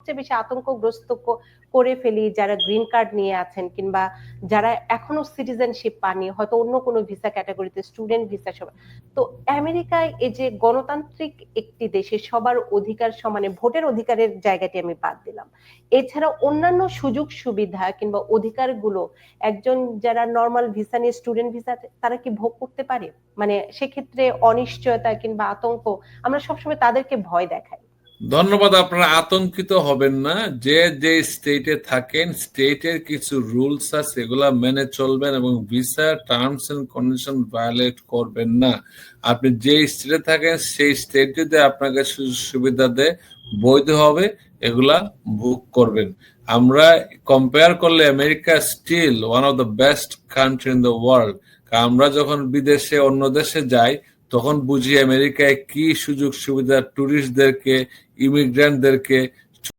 সবচেয়ে বেশি আতঙ্কগ্রস্ত করে ফেলি যারা গ্রিন কার্ড নিয়ে আছেন কিংবা যারা এখনও সিটিজেনশিপ পাননি, হয়তো অন্য কোনো ভিসা ক্যাটাগরিতে স্টুডেন্ট ভিসা সব তো আমেরিকায় এই যে গণতান্ত্রিক একটি দেশে সবার অধিকার সমানে ভোটের অধিকারের জায়গাটি আমি বাদ দিলাম। এছাড়া অন্যান্য সুযোগ সুবিধা কিংবা অধিকারগুলো একজন যারা নর্মাল ভিসা নিয়ে স্টুডেন্ট ভিসা তারা কি ভোগ করতে পারে? মানে সেক্ষেত্রে অনিশ্চয়তা কিংবা আতঙ্ক আমরা সবসময় তাদেরকে ভয় দেখাই। ধন্যবাদ, আপনারা আতঙ্কিত হবেন না। যে যে স্টেটে থাকেন স্টেটের কিছু রুলস আছে এগুলা মেনে চলবেন এবং visa terms and condition violate করবেন না। আপনি যে স্টেটে থাকেন, সেই স্টেট যদি আপনাকে সুবিধা দেয়, বৈধ হবে, এগুলা বুক করবেন। আমরা কম্পেয়ার করলে America still one of the best country in the world আমরা যখন বিদেশে অন্য দেশে যাই তখন বুঝি আমেরিকায় কি সুযোগ সুবিধা টুরিস্টদেরকে ইমিগ্রেন্টদেরকে